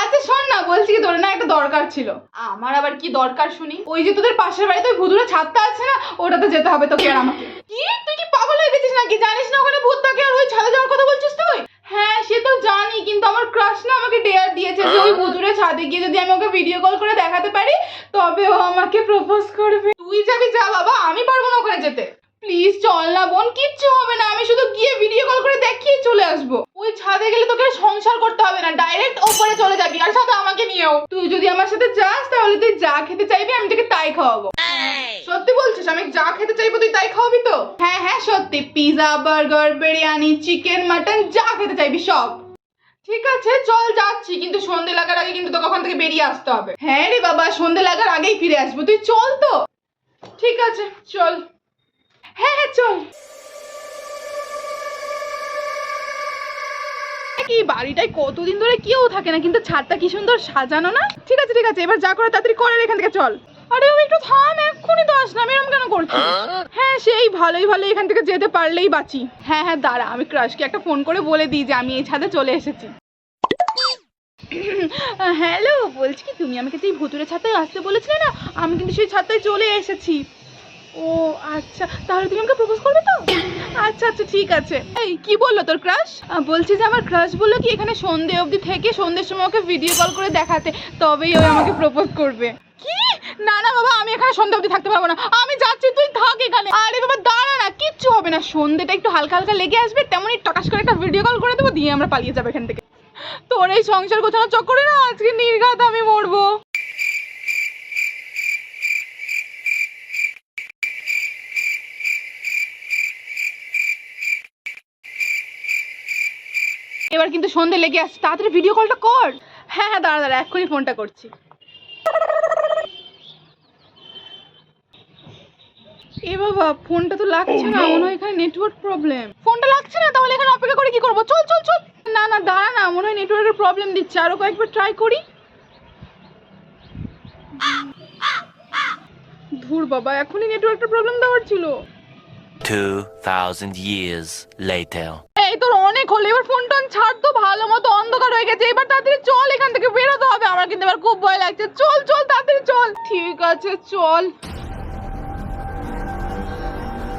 আচ্ছা শোন না, বলছি কি না একটা দরকার ছিল। আমার আবার কি দরকার শুনি? ওই যে তোদের পাশের বাড়িতে ভুতুরে ছাদটা আছে না, ওটাতে যেতে হবে তোকে আর আমাকে। কি? তুই কি পাগল হয়ে গেছিস নাকি? জানিস না ওখানে ভূত থাকে আর ওই ছাদে যাওয়ার কথা বলছিস তুই? হ্যাঁ সে তো জানি, কিন্তু আমার ক্রাশ না আমাকে ডেয়ার দিয়েছে যে ওই ভুতুরে ছাদে গিয়ে যদি আমি ওকে ভিডিও কল করে দেখাতে পারি, তবে ও আমাকে প্রপোজ করবে। তুই যাবি, যা বাবা, আমি পারব না ওখানে যেতে। প্লিজ চল না, বোন, কিচ্ছু হবে না, আমি শুধু গিয়ে ভিডিও কল করে দেখিয়ে চলে আসব ওই ছাদে গেলে তোকে আর সংসার করতে হবে না ডাইরেক্ট ওপরে চলে যাবি আর সাথে আমাকে নিয়েও। তুই যদি আমার সাথে যাস তাহলে তুই যা খেতে চাইবি আমি তোকে তাই খাওয়াবো। সত্যি বলছিস আমি যা খেতে চাইব তুই তাই খাওয়াবি তো? হ্যাঁ হ্যাঁ সত্যি। Pizza burger biryani chicken mutton যা খেতে চাইবি সব। ঠিক আছে চল যাচ্ছি কিন্তু সন্ধে লাগার আগে কিন্তু তোকে ওখান থেকে বেরিয়ে আসতে হবে। হ্যাঁ রে বাবা সন্ধে লাগার আগেই ফিরে আসব। তুই চল তো। ঠিক আছে চল। হ্যাঁ হ্যাঁ চল। কি, বাড়িটায় কতদিন ধরে কেউ থাকে না, কিন্তু ছাদটা কি সুন্দর সাজানো না? ঠিক আছে ঠিক আছে, এবার যা করে তাড়াতাড়ি করে এখান থেকে চল। আরে আমি একটু থাম, এক্ষুনি তো আসলাম এরকম কেন করছি হ্যাঁ সেই ভালোই ভালো এখান থেকে যেতে পারলেই বাঁচি। হ্যাঁ হ্যাঁ দাঁড়া, আমি ক্রাশকে একটা ফোন করে বলে দিই যে আমি এই ছাদে চলে এসেছি। হ্যালো, বলছি কি, তুমি আমাকে এই ভুতুরে ছাদটায় আসতে বলেছিলে না, আমি কিন্তু সেই ছাদটায় চলে এসেছি। ও আচ্ছা তাহলে তুমি আমাকে প্রপোজ করবে তো? আচ্ছা আচ্ছা ঠিক আছে। এই, কি বলল তোর ক্রাশ বলছি যে আমার ক্রাশ বলল কি এখানে সন্ধে অবধি থেকে সন্ধ্যের সময় ওকে ভিডিও কল করে দেখাতে, তবেই ও আমাকে প্রপোজ করবে। কি? না না, বাবা, আমি এখানে সন্ধে অবধি থাকতে পারব না। আমি যাচ্ছি, তুই থাক এখানে। আরে বাবা, দাঁড়া না, কিচ্ছু হবে না। সন্ধেটা একটু হালকা হালকা লেগে আসবে, তেমনই টকাশ করে একটা ভিডিও কল করে দেবো, দিয়ে আমরা পালিয়ে যাব এখান থেকে। তোর এই সংসার গোছানোর চক্করে না আজকে নির্ঘাত আমি মরবো। এবার কিন্তু সন্ধে লেগে আসছে। তাড়াতাড়ি ভিডিও কলটা কর। হ্যাঁ হ্যাঁ দাঁড়া দাঁড়া এক্ষুনি ফোনটা করছি। এ বাবা ফোনটা তো লাগছে না মনে হয় এখানে নেটওয়ার্ক প্রবলেম ফোনটা লাগছে না তাহলে এখানে অপেক্ষা করে কি করব? চল চল চল। না না দাঁড়া না মনে হয় নেটওয়ার্কের প্রবলেম দিচ্ছে। আরও কয়েকবার ট্রাই করি। ধুর বাবা এখনই নেটওয়ার্কের প্রবলেম দেওয়ার ছিল। 2,000 years later. অনেক হলো। এবার ফোন টোন ছাড় তো, ভালো মতো অন্ধকার হয়ে গেছে। এবার তাড়াতাড়ি চল, এখান থেকে বেরোতে হবে। আমার কিন্তু এবার খুব ভয় লাগছে। চল চল, তাড়াতাড়ি চল। ঠিক আছে, চল।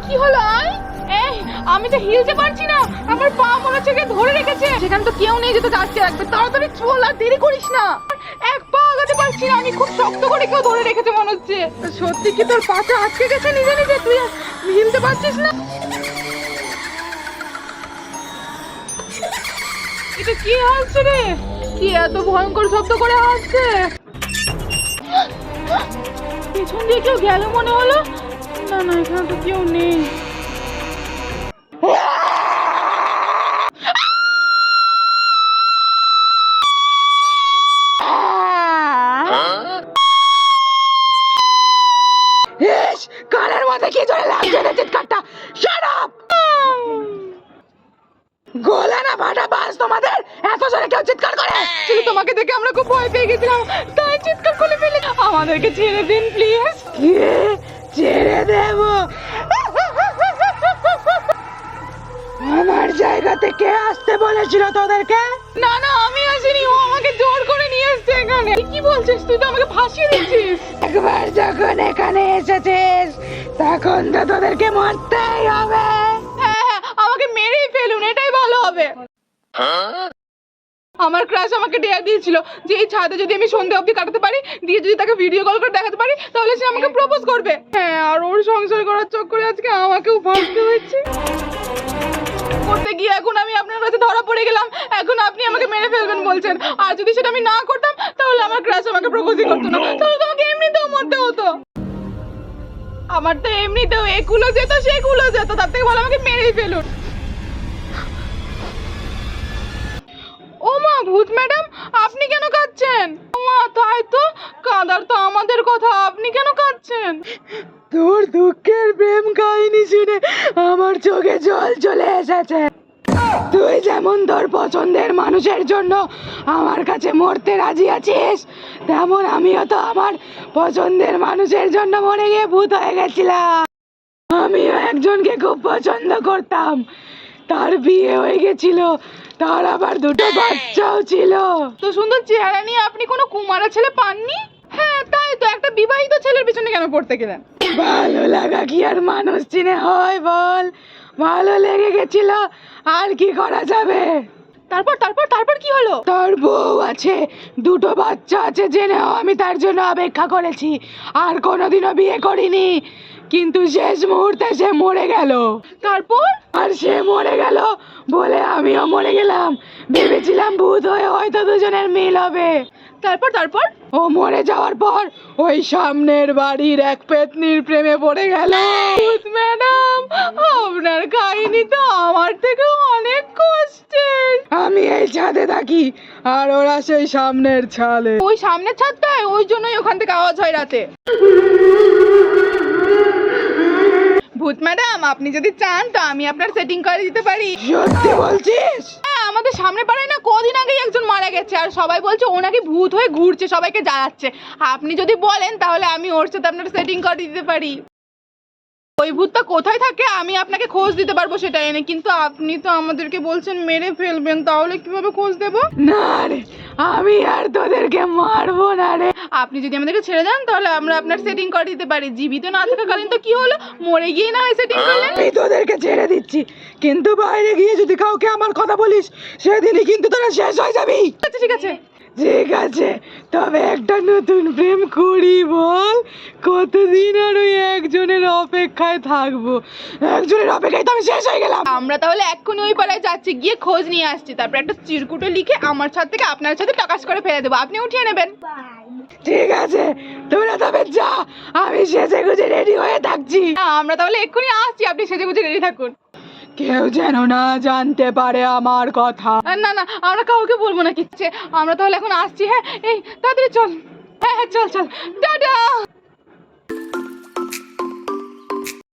কি হলো আয় এই, আমি তো হিলতে পারছি না। আমার পা মনে হচ্ছে ধরে রেখেছে। সেখানে তো কেউ নেই যেতে যাচ্ছে রাখবে। তাড়াতাড়ি চল, আর দেরি করিস না। এক পা আগাতে পারছি না। আমি খুব শক্ত করে কেউ ধরে রেখেছে মনে হচ্ছে। সত্যি কি তোর পাটা আটকে গেছে নিজে নিজে? তুই হিলতে পারছিস না? এটা কি হাসছে রে? কি এত ভয়ঙ্কর শব্দ করে হাসছে? পেছন দিয়ে কেউ গেল মনে হলো? না না, এখানে তো কেউ নেই। গলা না ফাটা বাস তোমাদের? এত জোরে কেউ চিৎকার করে? আসলে তোমাকে দেখে আমরা খুব ভয় পেয়ে গেছিলাম। তাই চিৎকার করে ফেলে। আমাদেরকে ছেড়ে দিন প্লিজ ছেড়ে দেব? আমার জায়গা থেকে আসতে বলেছিল তোদেরকে? না না আমি আসিনি। ও আমাকে জোর করে নিয়ে এসছে এখানে। কি বলছিস তুই? তো আমাকে ফাঁসিয়ে দিচ্ছিস। একবার যখন এখানে এসেছিস তখন তো তোদেরকে মরতেই হবে হ্যাঁ হ্যাঁ আমাকে মেরেই ফেলুন এটাই ভালো হবে আমার ক্রাশ আমাকে ডেয়া দিয়েছিল যে এই ছাদে যদি আমি সন্ধে অবধি কাটাতে পারি, দিয়ে যদি তাকে ভিডিও কল করে দেখাতে পারি, তাহলে সে আমাকে প্রপোজ করবে। হ্যাঁ আর ওর সংসার করার চক্করে আজকে আমাকেও ভাবতে হয়েছে। করতে গিয়ে এখন আমি আপনার কাছে ধরা পড়ে গেলাম। এখন আপনি আমাকে মেরে ফেলবেন বলছেন। আর যদি সেটা আমি না করতাম, তাহলে আমার ক্রাশ আমাকে প্রপোজই করতো না। তাহলে তোমাকে এমনিতেও মরতে হতো। আমার তো এমনিতেও একুলো যেত সেগুলো যেত। তার থেকে ভালো আমাকে মেরেই ফেলুন। ভূত ম্যাডাম, আপনি কেন কাঁদছেন? মা, তাই তো, কাঁদার তো আমাদের কথা, আপনি কেন কাঁদছেন? তোর দুঃখের প্রেম কাহিনী শুনে আমার চোখে জল চলে এসেছে। তুই যেমন তোর পছন্দের মানুষের জন্য আমার কাছে মরতে রাজি আছিস, তেমন আমিও তো আমার পছন্দের মানুষের জন্য মরে গিয়ে ভূত হয়ে গেছিলাম। আমিও একজনকে খুব পছন্দ করতাম। তার বিয়ে হয়ে গেছিল। তার আবার দুটো বাচ্চাও ছিল। তো সুন্দর চেহারা নিয়ে আপনি কোনো কুমারা ছেলে পাননি? হ্যাঁ তাই তো একটা বিবাহিত ছেলের পিছনে কেন পড়তে গেলেন? ভালো লাগা কি আর মানুষ চিনে? হয় বল। ভালো লেগে গেছিল আর কি করা যাবে? তারপর তারপর তারপর কি হলো? তার বউ আছে দুটো বাচ্চা আছে জেনেও আমি তার জন্য অপেক্ষা করেছি। আর কোনোদিনও বিয়ে করিনি। কিন্তু শেষ মুহূর্তে সে মরে গেল। তারপর? আর সে মরে গেল বলে আমিও মরে গেলাম। ভেবেছিলাম ভূত হয়ে হয়তো দুজনের মিল হবে। তারপর তারপর? ও মরে যাওয়ার পর ওই সামনের বাড়ির এক পেতনির প্রেমে পড়ে গেল। ম্যাডাম আপনার কাহিনী তো আমার থেকে অনেক কষ্টের। আমি এই ছাদে থাকি আর ওরা সেই সামনের ছালে। ওই সামনের ছাদটায় ওই জন্যই ওখান থেকে আওয়াজ হয় রাতে। ভূত ম্যাডাম আপনি যদি চান তো আমি আপনার সেটিং করে দিতে পারি। সত্যি বলছিস? আমাদের সামনে পাড়ায় না কদিন আগেই একজন মারা গেছে আর সবাই বলছে ও নাকি ভূত হয়ে ঘুরছে সবাইকে জ্বালাচ্ছে। আপনি যদি বলেন তাহলে আমি ওর সাথে আপনার সেটিং করে দিতে পারি। ওই ভূতটা কোথায় থাকে আমি আপনাকে খোঁজ দিতে পারব সেটা এনে কিন্তু আপনি তো আমাদেরকে বলছেন মেরে ফেলবেন তাহলে কীভাবে খোঁজ দেবো? না রে আমি আর তোদেরকে মারবো না রে। আপনি যদি আমাদেরকে ছেড়ে দেন তাহলে আমরা আপনার সেটিং করে দিতে পারি। জীবিত না থাকাকালীন তো কি হলো? মরে গিয়ে না হয় সেটিং করলেন আমি তোদেরকে ছেড়ে দিচ্ছি। কিন্তু বাইরে গিয়ে যদি কাউকে আমার কথা বলিস সেদিনই কিন্তু তোরা শেষ হয়ে যাবি। আচ্ছা ঠিক আছে। ঠিক আছে তবে একটা নতুন প্রেম করি বল। কতদিন আর ওই একজনের অপেক্ষায় থাকব? একজনের অপেক্ষায় তো আমি শেষ হয়ে গেলাম। আমরা তাহলে এক্ষুনি ওই পাড়ায় যাচ্ছি গিয়ে খোঁজ নিয়ে আসছি। তারপর একটা চিরকুটো লিখে আমার ছাদ থেকে আপনার সাথে টাকাস করে ফেলে দেবো। আপনি উঠিয়ে নেবেন। ঠিক আছে তোরা তবে যা আমি সেজে গুজে রেডি হয়ে থাকছি। আমরা তাহলে এক্ষুনি আসছি আপনি সেজে গুজে রেডি থাকুন। কেউ যেন না জানতে পারে আমার কথা। না না, আমরা কাউকে বলব না কিচ্ছে। আমরা তাহলে এখন আসছি হ্যাঁ? এই, তাড়াতাড়ি চল। হ্যাঁ হ্যাঁ চল চল। টাটা!